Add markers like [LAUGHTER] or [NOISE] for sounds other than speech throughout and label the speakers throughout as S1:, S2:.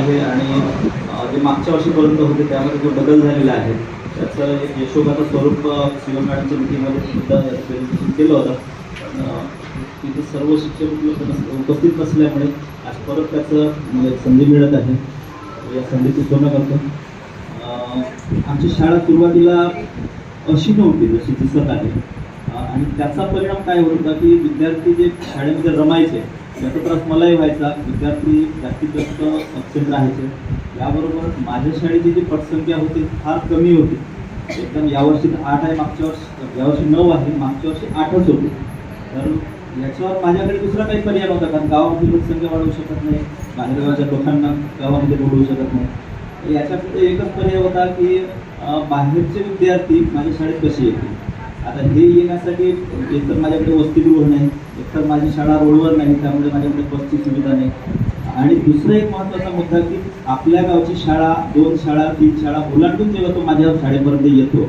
S1: आहे आणि जे मागच्या वर्षीपर्यंत होते त्यामध्ये जो बदल झालेला आहे त्याचं एक यशोगाचं स्वरूप शिवम मॅडमच्या मिटिंगमध्ये सुद्धा केलं होतं. तिथे सर्व शिक्षक उपस्थित नसल्यामुळे आज परत त्याचं मला संधी मिळत आहे. या संधीची पूर्ण करतो. आमची शाळा सुरुवातीला अशी नव्हती जशी दिसत आहे. आणि त्याचा परिणाम काय होत होता की विद्यार्थी जे शाळेमध्ये रमायचे याचा त्रास मलाही व्हायचा. विद्यार्थी जास्तीत जास्त अबसेंट राहायचे. याबरोबरच माझ्या शाळेची जी पटसंख्या होती फार कमी होती. एकदम यावर्षी आठ आहे मागच्या वर्ष यावर्षी नऊ आहे मागच्या वर्षी आठच होते. तर याच्यावर माझ्याकडे दुसरा काही पर्याय नव्हता कारण गावामध्ये लोकसंख्या वाढवू शकत नाही बाहेरगावाच्या लोकांना गावामध्ये बोलवू शकत नाही. याच्यापुढे एकच पर्याय होता की बाहेरचे विद्यार्थी माझ्या शाळेत कसे येतील? आता हे येण्यासाठी एकतर माझ्याकडे वसतिगृह नाही एकतर माझी शाळा रोडवर नाही त्यामुळे माझ्याकडे बसची सुविधा नाही. आणि दुसरा एक महत्त्वाचा मुद्दा की आपल्या गावची शाळा दोन शाळा तीन शाळा ओलांडून जेव्हा तो माझ्या शाळेपर्यंत येतो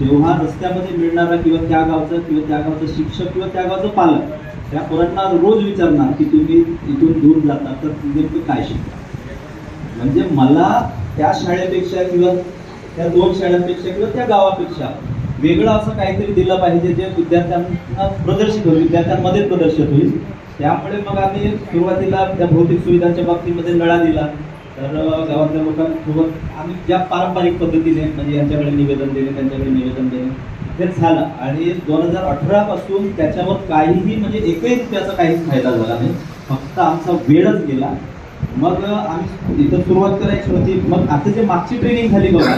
S1: तेव्हा रस्त्यामध्ये मिळणारा किंवा त्या गावचा किंवा त्या गावचा शिक्षक किंवा त्या गावचं पालक त्या पोरांना रोज विचारणार की तुम्ही इथून दूर जाता तर नेमकं काय शिकता म्हणजे मला त्या शाळेपेक्षा किंवा त्या दोन शाळांपेक्षा किंवा त्या गावापेक्षा वेगळं असं काहीतरी दिलं पाहिजे जे विद्यार्थ्यांना प्रदर्शित होईल विद्यार्थ्यांमध्ये प्रदर्शित होईल. त्यामुळे मग आम्ही सुरुवातीला त्या भौतिक सुविधांच्या बाबतीमध्ये लढा दिला. तर गावातल्या लोकांसोबत आम्ही ज्या पारंपरिक पद्धतीने म्हणजे यांच्याकडे निवेदन देणे त्यांच्याकडे निवेदन देणे ते झालं. आणि दोन हजार अठरा पासून त्याच्यावर काहीही म्हणजे एकही रुपयाचा काहीच फायदा झाला नाही. फक्त आमचा वेळच गेला. मग आम्ही इथं सुरुवात करायची होती. मग आता जे मागची ट्रेनिंग झाली बघा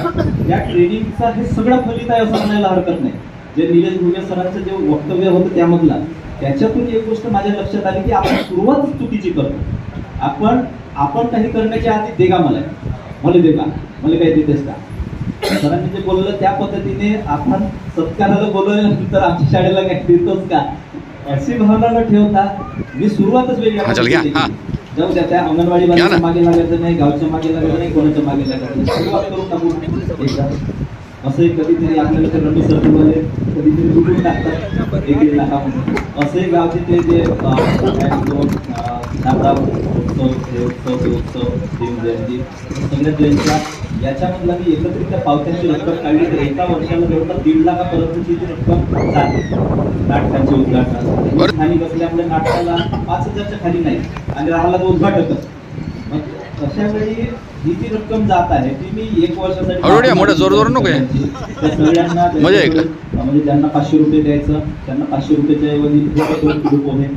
S1: या ट्रेनिंगचा हे सगळं फलित आहे असं म्हणायला हरकत नाही. जे निलेश भुगे सरांचं जे वक्तव्य होतं त्यामधला त्याच्यातून एक गोष्ट माझ्या लक्षात आली की आपण सुरुवातच चुकीची करतो. आपण आपण काही करण्याच्या आधी देगा मला. मला देगा मला काही देतेस का? सरांनी जे बोललं त्या पद्धतीने आपण सत्काराला बोलवल्यानंतर आमच्या शाळेला काय देतोच का? अशी भावना न ठेवता मी सुरुवातच वेगळ्या जाऊ द्या त्या अंगणवाडी मागे लागायचं नाही गावच्या मागे लागायचं नाही कोणाच्या मागे लागायचं असंही कधीतरी आपल्याला ते रमी सर्कलवाले कधीतरी लुटून टाकतात. एक दीड लाखामध्ये. असंही गावचे ते जे नामदार उत्सव उत्सव देव जयंती सगळ्या जयंत्या याच्यामधला मी एकत्रित त्या पावत्यांची रक्कम काढली तर एका वर्षाला जवळपास दीड लाखापर्यंतची ती रक्कम जाते नाटकांचे उद्घाटन. स्थानिक असल्यामुळे नाटकाला पाच हजारच्या खाली नाही आणि राहिला तो उद्घाटकच मग अशा वेळी ही जी रक्कम जात आहे ती मी एक वर्षासाठी
S2: हळूहळू या, मोठं जोर जोर नको.
S1: त्या सगळ्यांना? [LAUGHS] म्हणजे ज्यांना पाचशे रुपये द्यायचं त्यांना पाचशे रुपयाच्या ऐवजी दोन किलो पोहे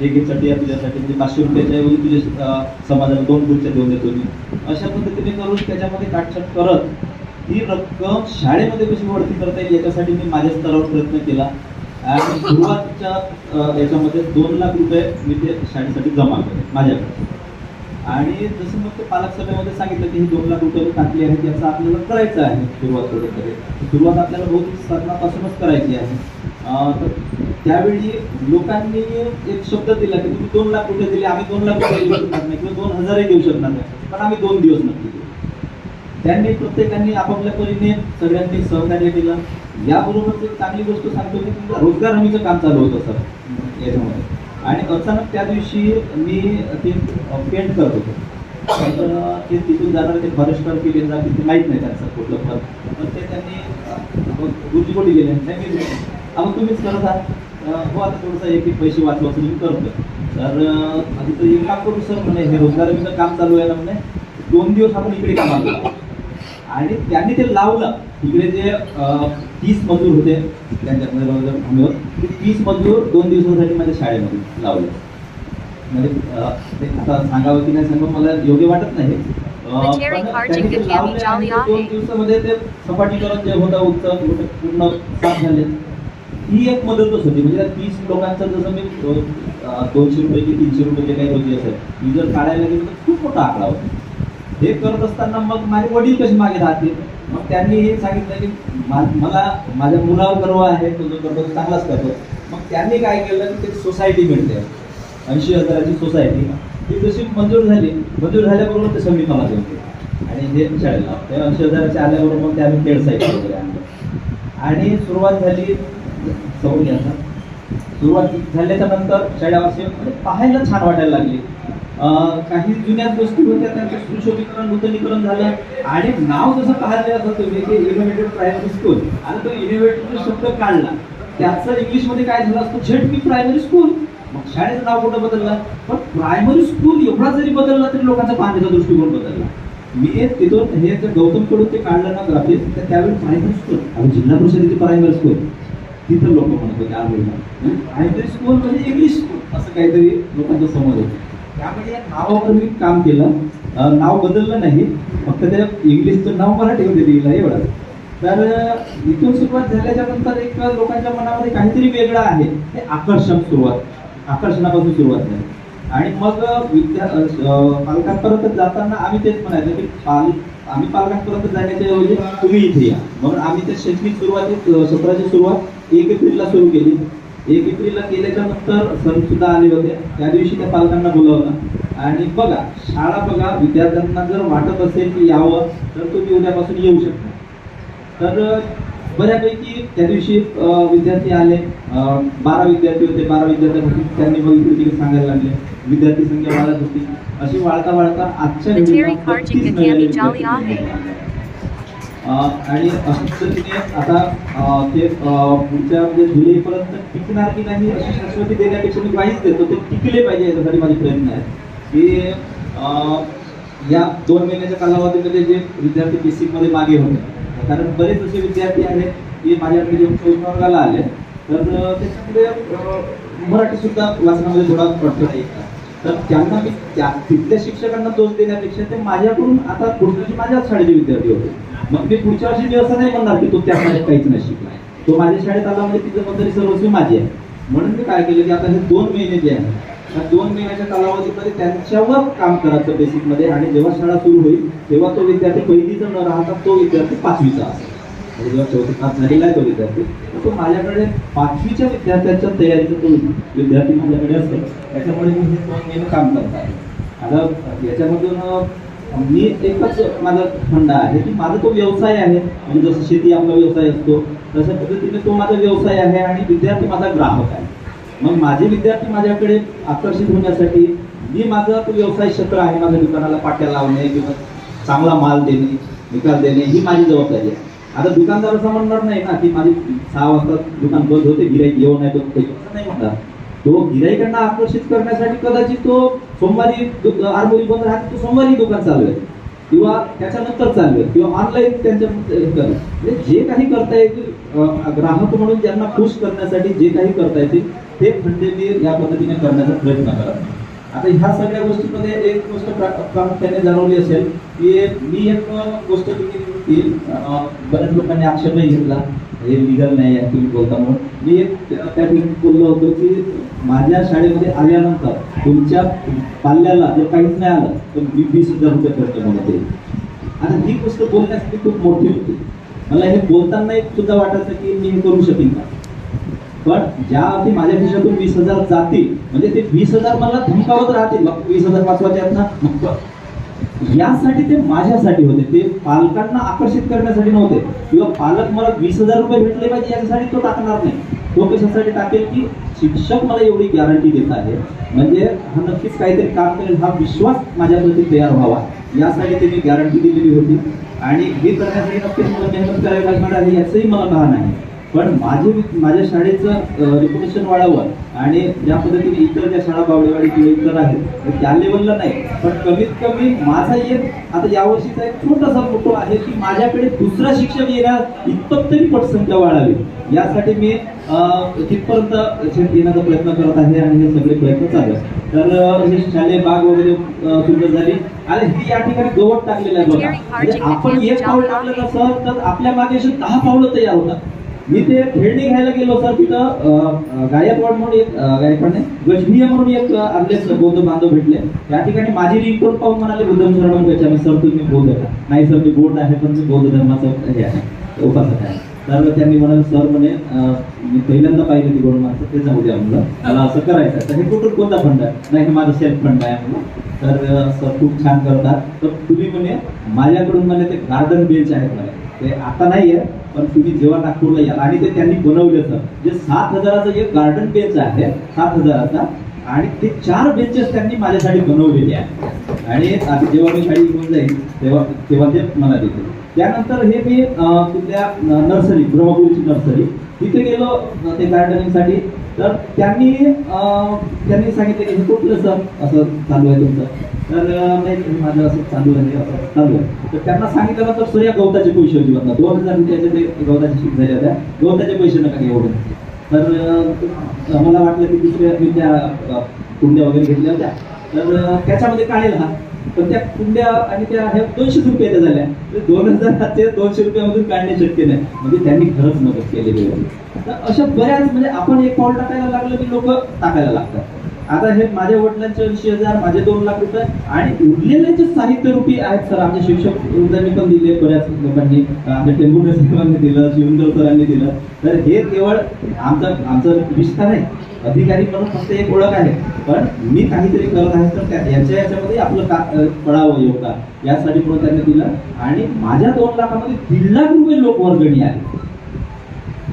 S1: एक चटी तुझ्यासाठी म्हणजे पाचशे रुपयाच्या ऐवजी तुझ्या समाजाला दोन खुर्च्या देऊन देतो मी अशा पद्धतीने करून त्याच्यामध्ये काटछाट करत ही रक्कम शाळेमध्ये कशी भरती करता येईल याच्यासाठी मी माझ्या स्तरावर प्रयत्न केला. आणि सुरुवातीच्या याच्यामध्ये दोन लाख रुपये मी ते शाळेसाठी जमा केले माझ्याकडे. आणि जसं मग ते पालक सभेमध्ये सांगितलं की ही दोन लाख रुपये टाकली आहेत याचा आपल्याला करायचं आहे सुरुवात कुठेतरी. सुरुवात आपल्याला भौतिक साधनापासूनच करायची आहे. तर त्यावेळी लोकांनी एक शब्द दिला की तुम्ही दोन लाख रुपये दिले आम्ही दोन लाख रुपये देऊ शकणार नाही किंवा दोन हजारही देऊ शकणार नाही पण आम्ही दोन दिवस नक्की देऊ. त्यांनी प्रत्येकाने आपापल्या परीने सगळ्यांनी सहकार्य केलं. याबरोबरच एक चांगली गोष्ट सांगतो की रोजगार हमीचं काम चालू होतं सर याच्यामध्ये. आणि अचानक त्या दिवशी मी ते पेंट करत होतो. ते तिथून जाणार ते फॉरेस्टर केले जा तिथे माहीत नाही त्यांचं कुठलं पद. तर ते त्यांनी गुजगोटी गेले नाही मी अहो तुम्हीच करत आहात हो आता थोडंसं एक एक पैसे वाचवायचं मी करतो तर आधी तर एक काम करू सर म्हणे हे रोजगार हमीचं काम चालू आहे ना म्हणे. दोन दिवस आपण इकडे कामाला आणि त्यांनी ते लावलं. इकडे जे तीस मजूर होते. त्यांच्यामध्ये रोजगार हमीवर ते तीस मजूर दोन दिवसासाठी माझ्या शाळेमध्ये लावले. म्हणजे ते आता सांगावं की नाही सांगावं मला योग्य वाटत नाही. ते ते दोन. दिवसामध्ये ते सपाटीकरण जे होतं होतं पूर्ण साफ झाले. ही एक मदतच होती. म्हणजे त्या तीस लोकांचं जसं मी दोनशे रुपये की तीनशे रुपये जे काही रोजी असेल ही जर काढायला गेली तर खूप मोठा आकडा होता. हे करत असताना मग माझे वडील कसे मागे राहतील? मग त्यांनी हे सांगितलं की मा- मला माझ्या मुलावर गर्व आहे तो जो करतो चांगलाच करतो. मग त्यांनी काय केलं की ते सोसायटी मिळते ऐंशी हजाराची सोसायटी ती जशी मंजूर झाली मंजूर झाल्याबरोबर ते सगळी मला देते आणि हे शाळेला ते ऐंशी हजाराचे आल्याबरोबर मग ते आम्ही खेळ साईड वगैरे आणलं. आणि सुरुवात झाली सवय आता. सुरुवात झाल्याच्यानंतर शाळेवासी म्हणजे पाहायला छान वाटायला लागली. काही जुन्याच गोष्टी होत्या त्यांचं सुशोभीकरण नूतनीकरण झालं. आणि नाव जसं पाहिलं असं तुम्ही की इनोव्हेटिव्ह प्रायमरी स्कूल आणि तो इनोव्हेटिव्ह शब्द काढला. त्याचं इंग्लिशमध्ये काय झालं असतं? झेडपी प्रायमरी स्कूल मग शाळेचं नाव कुठं बदललं? पण प्रायमरी स्कूल एवढा जरी बदलला तरी लोकांचा पाहण्याचा दृष्टिकोन बदलला. मी तिथून हे जर गौतमकडून ते काढलं ना ग्राफिक तर त्यावेळी प्रायमरी स्कूल आणि जिल्हा परिषदेची प्रायमरी स्कूल तिथं लोक म्हणत होते आरोग्य प्रायमरी स्कूल म्हणजे इंग्लिश स्कूल असं काहीतरी लोकांचा समज होता त्यामुळे या नावावर मी काम केलं. नाव बदललं नाही. फक्त त्या इंग्लिशचं नाव मराठीमध्ये दिलं एवढं. तर इथून सुरुवात झाल्याच्यानंतर एक लोकांच्या मनामध्ये काहीतरी वेगळं आहे. हे आकर्षण सुरुवात. आकर्षणापासून सुरुवात झाली. आणि मग विद्या पालकांपर्यंत जाताना आम्ही तेच म्हणायचं की पाल आम्ही पालकांपर्यंत जाण्याच्या ऐवजी तुम्ही इथे या. म्हणून आम्ही त्या शैक्षणिक सुरुवातीत सत्राची सुरुवात एक एप्रिलला सुरू केली. एक एप्रिलला केल्याच्यानंतर सर सुद्धा आले होते. त्या दिवशी त्या पालकांना बोलवलं. आणि बघा शाळा बघा विद्यार्थ्यांना जर वाटत असेल की यावं तर तुम्ही उद्यापासून येऊ शकता. तर बऱ्यापैकी त्या दिवशी विद्यार्थी आले. बारा विद्यार्थी होते. बारा विद्यार्थ्यांपैकी त्यांनी मग इकडे तिकडे सांगायला लागले. विद्यार्थी संख्या वाढत होती. अशी वाढता वाढता आजच्या आणि आता ते पुढच्या म्हणजे जुलैपर्यंत टिकणार की नाही अशी शाश्वती देण्यापेक्षा मी काहीच देतो ते टिकले पाहिजे याच्यासाठी माझे प्रयत्न आहेत. की या दोन महिन्याच्या कालावधीमध्ये म्हणजे जे विद्यार्थी बेसिकमध्ये मागे होते. कारण बरेच असे विद्यार्थी आहेत की माझ्याकडे जे चौथ्या आले. तर त्याच्यामध्ये मराठी सुद्धा वाचनामध्ये थोडा अडथळा येतात तर त्यांना मी त्या तिथल्या शिक्षकांना दोष देण्यापेक्षा ते माझ्याकडून आता पुढच्या वर्षी माझ्याच शाळेचे विद्यार्थी होते. मग मी पुढच्या वर्षी मी असं नाही म्हणणार की तो त्या शाळेत काहीच नाही. शिकलाय तो माझ्या शाळेत आला म्हणजे तिथं जबाबदारी सर्वस्वी माझी आहे. म्हणून मी काय केलं की आता हे दोन महिने जे आहे त्या दोन महिन्याच्या कालावधीमध्ये त्यांच्यावर काम करायचं बेसिकमध्ये आणि जेव्हा शाळा सुरू होईल तेव्हा तो विद्यार्थी पहिलीचा न राहता तो विद्यार्थी पाचवीचा असेल. म्हणजे जेव्हा चौथी पास झालेला आहे तो विद्यार्थी. तो माझ्याकडे पाचवीच्या विद्यार्थ्यांच्या तयारीचा तो विद्यार्थी माझ्याकडे असतो. त्याच्यामुळे मी हे दोन गेम काम करत आहे. आता याच्यामधून मी एकच माझा फंडा आहे की माझा तो व्यवसाय आहे. म्हणजे जसं शेती आपला व्यवसाय असतो तशा पद्धतीने तो माझा व्यवसाय आहे आणि विद्यार्थी माझा ग्राहक आहे. मग माझे विद्यार्थी माझ्याकडे आकर्षित होण्यासाठी मी माझा तो व्यवसाय क्षेत्र आहे. माझ्या दुकानाला पाट्या लावणे किंवा चांगला माल देणे निकाल देणे ही माझी जबाबदारी आहे. आता दुकानदार असं म्हणणार नाही ना की माझी सहा वाजता दुकान बंद होते गिराईक येऊ नाही तो असं नाही म्हणणार. तो गिराईकांना आकर्षित करण्यासाठी कदाचित तो सोमवारी दु- आरमोरी बंद राहते तो सोमवारी दुकान चालू आहे. किंवा त्याच्यानंतर चालू आहे. किंवा ऑनलाईन त्यांच्या म्हणजे जे काही करता येतील ग्राहक म्हणून त्यांना खुश करण्यासाठी जे काही करता येतील ते खंडेवीर मी या पद्धतीने करण्याचा प्रयत्न करत आता ह्या सगळ्या गोष्टीमध्ये एक गोष्ट प्रा- प्रामुख्याने जाणवली असेल की मी एक गोष्ट तुम्ही बऱ्याच लोकांनी आक्षेपही घेतला हे लिगल नाही आहे तुम्ही बोलता म्हणून. मी एक त्या ठिकाणी बोललो होतो की माझ्या शाळेमध्ये आल्यानंतर तुमच्या पाल्याला जर काहीच नाही आलं तर मी वीस हजार रुपये खर्च म्हणत आता ही गोष्ट बोलण्यासाठी खूप मोठी होती. मला हे बोलताना एक सुद्धा वाटायचं की मी हे करू शकेन का? पण ज्या अर्थी माझ्या खिशातून वीस हजार जातील म्हणजे ते वीस हजार मला धमकावत राहतील. मग वीस हजार वाचवायचे आहेत ना? मग यासाठी ते माझ्यासाठी होते. ते पालकांना आकर्षित करण्यासाठी नव्हते. किंवा पालक मला वीस हजार रुपये भेटले पाहिजे याच्यासाठी तो टाकणार नाही. तो कशासाठी टाकेल की शिक्षक मला एवढी गॅरंटी देत आहे. म्हणजे हा नक्कीच काहीतरी काम करेल. हा विश्वास माझ्याप्रती तयार व्हावा. यासाठी त्यांनी गॅरंटी दिलेली होती. आणि हे करण्यासाठी नक्कीच मला मेहनत करावी लागणार आहे याचंही मला भान आहे. पण माझे माझ्या शाळेचं रेप्युटेशन वाढावं आणि ज्या पद्धतीने इतर ज्या शाळा बावडेवाडी किंवा इतर आहेत त्या लेवलला नाही. पण कमीत कमी माझा एक आता यावर्षीचा एक छोटासा फोटो आहे की माझ्याकडे दुसरा शिक्षक येणार इतपत तरी पटसंख्या वाढावी. यासाठी मी तिथपर्यंत येण्याचा प्रयत्न करत आहे आणि हे सगळे प्रयत्न चालू आहेत. तर हे शालेय बाग वगैरे सुंदर झाली. आणि ही या ठिकाणी गवत टाकलेलं आहे बघा. म्हणजे आपण एक पाऊल टाकलं सर तर आपल्या मागे दहा पावलं तयार होतात. मी ते खेळणी घ्यायला गेलो सर तिथं गायकवाड म्हणून एक गायकवाड नाही गजभिया म्हणून एक आपले बौद्ध बांधव भेटले. त्या ठिकाणी माझी रिंगटोन पाहून म्हणाले बुद्ध शरण गच्छामी सर तुम्ही बौद्ध का? नाही सर मी बौद्ध आहे पण मी बौद्ध धर्माचं हे आहे उपासक आहे. तर त्यांनी म्हणाले सर म्हणे मी पहिल्यांदा पाहिलं ती गोड माणसं ते जाऊ द्या म्हणलं. मला असं करायचं तर हे कुठून कोणता फंड आहे? नाही हे माझं सेल्फ फंड आहे म्हणलं. तर सर खूप छान करतात. तर तुम्ही म्हणे माझ्याकडून म्हणे ते गार्डन बेंच आहेत म्हणे. ते आता नाही आहे पण तुम्ही जेव्हा नागपूरला याल आणि ते त्यांनी बनवले सर जे सात हजाराचं एक गार्डन बेंच आहे सात हजाराचा आणि ते चार बेंचेस त्यांनी माझ्यासाठी बनवलेले आहेत आणि जेव्हा मी शाळेत घेऊन जाईल तेव्हा तेव्हा ते मला देतील. त्यानंतर हे मी तिथल्या नर्सरी ब्रह्मपुरीची नर्सरी तिथे गेलो ते गार्डनिंगसाठी तर त्यांनी त्यांनी सांगितलं की हे कुठलं सर असं चालू आहे तुमचं. तर नाही म्हणजे माझं असं चालू आहे म्हणजे असं चालू आहे. तर त्यांना सांगितलं तर सर गवताचे पैसे होते बघा दोन हजार रुपयाचे ते गवताचे शिक झाले होत्या. गवताचे पैसे नका घेऊ एवढे. तर मला वाटलं की दुसऱ्या मी त्या कुंड्या वगैरे घेतल्या होत्या. तर त्याच्यामध्ये काढेल हा. पण त्या कुंड्या आणि त्या ह्या दोनशे रुपये झाल्या. तर दोन हजाराचे दोनशे रुपयामधून काढणे शक्य नाही. म्हणजे त्यांनी खरंच मदत केलेली होती तर अशा बऱ्याच म्हणजे आपण एक पाऊल टाकायला लागलं की लोक टाकायला लागतात. आता हे माझ्या वडिलांचे ऐंशी हजार माझे दोन लाख रुपये आणि उरलेले जे साहित्य रूपी आहेत सर आमचे शिक्षक वृंदांनी पण दिले बऱ्याच लोकांनी आमच्या टेंबुर्णे साहेबांनी दिलं शिवंदर सरांनी दिलं. तर हे केवळ आमचं आमचं विस्तार आहे. अधिकारी म्हणून फक्त एक ओळख आहे. पण मी काहीतरी करत आहे तर याच्या याच्यामध्ये आपलं का पळावं पडावं योगदान. यासाठी म्हणून त्यांनी दिलं. आणि माझ्या दोन लाखामध्ये दीड लाख रुपये लोकवर्गणी आहे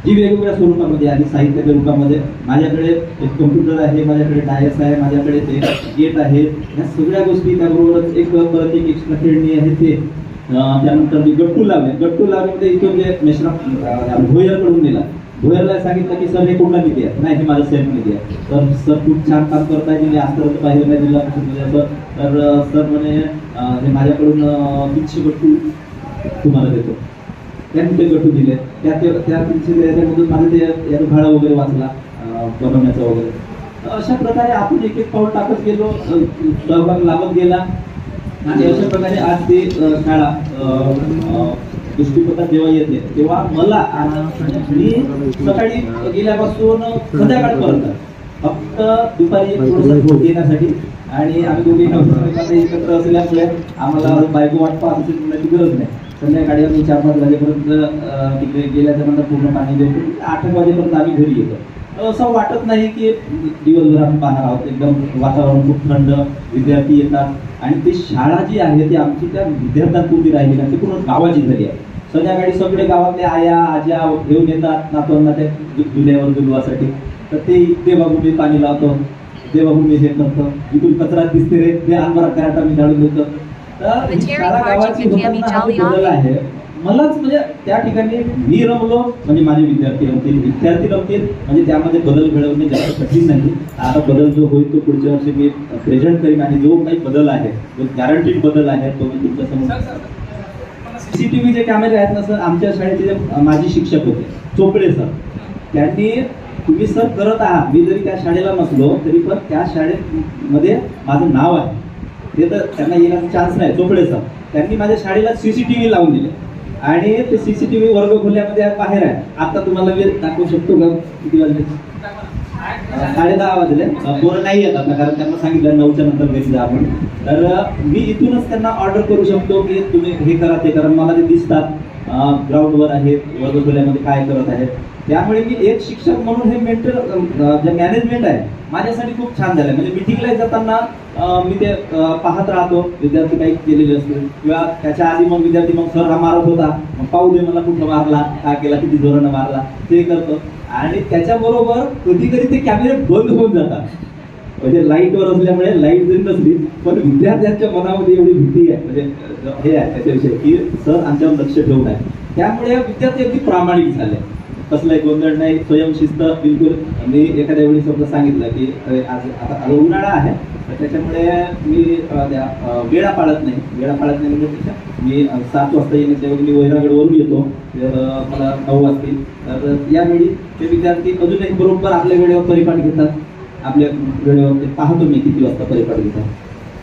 S1: जी वेगवेगळ्या स्वरूपामध्ये आणि साहित्याच्या रूपामध्ये माझ्याकडे एक कम्प्युटर आहे माझ्याकडे डायस आहे माझ्याकडे ते गेट आहे. या सगळ्या गोष्टी त्याबरोबरच एक परत एक एक्स्ट्रा खेळणी आहे ते. त्यानंतर मी गट्टू लावले. गट्टू लावण्यामध्ये इथून जे म्हणजे मेश्रा भोयरकडून दिला भोयरला सांगितलं की सर हे कुठला निधी आहे? नाही हे माझं सेल्फ निधी आहे. तर सर खूप छान काम करताय आहे मी आजपर्यंत बाहेर नाही दिला असं तर सर म्हणे हे माझ्याकडून तीनशे गट्टू तुम्हाला देतो. त्यांनी ते गटू दिले. त्या त्या तीनशे माझा माझं ते याचं वगैरे वाचला बनवण्याचा वगैरे. अशा प्रकारे आपण एक एक पाऊल टाकत गेलो सहभाग लावत गेला. आणि अशा प्रकारे आज ते शाळा दृष्टीपथात जेव्हा येते तेव्हा मला मी सकाळी गेल्यापासून संध्याकाळपर्यंत फक्त दुपारी थोडंसं आणि आम्ही दोघे एकत्र असल्यामुळे आम्हाला बायको वाटपा पाहत गरज नाही. संध्याकाळी आम्ही चार पाच वाजेपर्यंत तिकडे गेल्याच्यानंतर पूर्ण पाणी देतो आठ वाजेपर्यंत आम्ही घरी येतो. असं वाटत नाही की दिवसभर आम्ही पाहणार आहोत. एकदम वातावरण खूप थंड विद्यार्थी येतात. आणि ती शाळा जी आहे ती आमची त्या विद्यार्थ्यांपुरती राहिली नाही ती पूर्ण गावाची झाली आहे. संध्याकाळी सगळे गावातले आया आज्या घेऊन येतात नातवांना त्या जुन्यावर जुलवासाठी तर ते ते मी पाणी लावतो. ते मी हे करतो. इथून कचरा दिसते रे ते आंबरा कराटा मी झाडून देतो. तर गावाची आहे. मलाच म्हणजे त्या ठिकाणी मी रमलो म्हणजे माझे विद्यार्थी रमतील विद्यार्थी रमतील म्हणजे त्यामध्ये बदल घडवणे जास्त कठीण नाही. आता बदल जो होईल तो पुढच्या वर्षी मी प्रेझेंट करीन आणि जो काही बदल आहे जो गॅरंटीड बदल आहे तो मी तुमच्यासमोर सीसीटीव्ही जे कॅमेरे आहेत ना सर आमच्या शाळेचे जे माजी शिक्षक होते चोपडे सर त्यांनी तुम्ही सर करत आहात. मी जरी त्या शाळेला नसलो तरी पण त्या शाळेमध्ये माझं नाव आहे. ते तर त्यांना येण्याचा चान्स नाही झोपडेचा त्यांनी माझ्या शाळेला सीसीटीव्ही लावून दिले. आणि ते सीसीटीव्ही वर्ग खोल्यामध्ये बाहेर आहे. आता तुम्हाला मी दाखवू शकतो का? किती वाजले? साडे दहा वाजले. पोरं नाही येत आता कारण त्यांना सांगितलं नऊच्या नंतर घरी जा आपण तर मी इथूनच त्यांना ऑर्डर करू शकतो की तुम्ही हे करा ते करा. मला ते दिसतात. ग्राउंडवर आहेत वर्गखोल्यामध्ये काय करत आहेत. त्यामुळे मी एक शिक्षक म्हणून हे मेंटर जे मॅनेजमेंट आहे माझ्यासाठी खूप छान झालं म्हणजे मिटिंगला जाताना मी ते पाहत राहतो. विद्यार्थी काही केलेले असतील. किंवा त्याच्या आधी मग विद्यार्थी मग सर हा मारत होता. मग पाहू दे मला कुठं मारला काय केला किती जोरानं मारला. ते करतो. आणि त्याच्याबरोबर कधी कधी ते कॅमेरे बंद होऊन जातात. म्हणजे लाईटवर असल्यामुळे लाइट जरी नसली पण विद्यार्थ्यांच्या मनामध्ये एवढी भीती आहे. म्हणजे हे आहे त्याच्याविषयी की सर आमच्यावर लक्ष ठेवून आहे त्यामुळे विद्यार्थी अगदी प्रामाणिक झाले. कसलाही गोंधळ नाही स्वयंशिस्त बिलकुल. मी एखाद्या वेळी समजा सांगितलं की आज आता उन्हाळा आहे तर त्याच्यामुळे मी त्या वेळा पाळत नाही. वेळा पाळत नाही म्हणजे त्याच्या मी सात वाजता येण्याच्या मी वैरागडवरून येतो. तर मला नऊ वाजतील. तर यावेळी ते विद्यार्थी अजूनही बरोबर आपल्या वेळेवर परिपाठ घेतात. आपल्या वेळेवर ते पाहतो मी किती वाजता परिपाठ घेतात.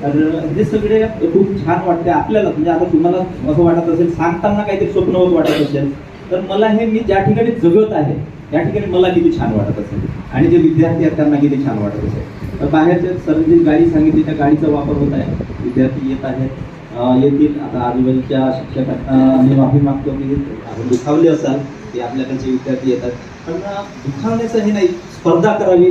S1: तर हे सगळे खूप छान वाटते आपल्याला. म्हणजे आता तुम्हाला असं वाटत असेल सांगताना काहीतरी स्वप्नवत वाटत असेल. तर मला हे मी ज्या ठिकाणी जगत आहे त्या ठिकाणी मला किती छान वाटत असेल. आणि जे विद्यार्थी आहेत त्यांना किती छान वाटत असेल. तर बाहेरच्या सर जी गाडी सांगितली त्या गाडीचा वापर होत आहे. विद्यार्थी येत आहेत येतील. आता आजूबाजूच्या शिक्षकांना मी माफी मागतो की आपण दुखावले असाल की आपल्याकडचे विद्यार्थी येतात. पण दुखावण्याचं हे नाही स्पर्धा करावी.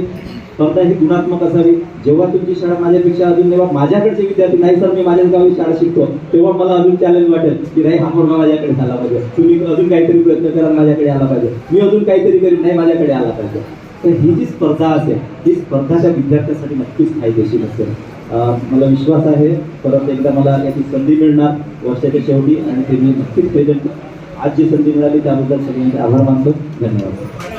S1: स्पर्धा ही गुणात्मक असावी. जेव्हा तुमची शाळा माझ्यापेक्षा अजून जेव्हा माझ्याकडचे विद्यार्थी नाही सर मी माझ्याच गावी शाळा शिकतो तेव्हा मला अजून चॅलेंज वाटेल की नाही हा मुलगा माझ्याकडे झाला पाहिजे. तुम्ही अजून काहीतरी प्रयत्न करा माझ्याकडे आला पाहिजे. मी अजून काहीतरी करीन नाही माझ्याकडे आला पाहिजे. तर ही जी स्पर्धा असेल ही स्पर्धा त्या विद्यार्थ्यासाठी नक्कीच फायदेशीर असेल. मला विश्वास आहे परत एकदा मला याची संधी मिळणार वर्षाच्या शेवटी आणि ते मी नक्कीच प्रेझेंट आज जी संधी मिळाली त्याबद्दल सगळ्यांचे आभार मानतो. धन्यवाद.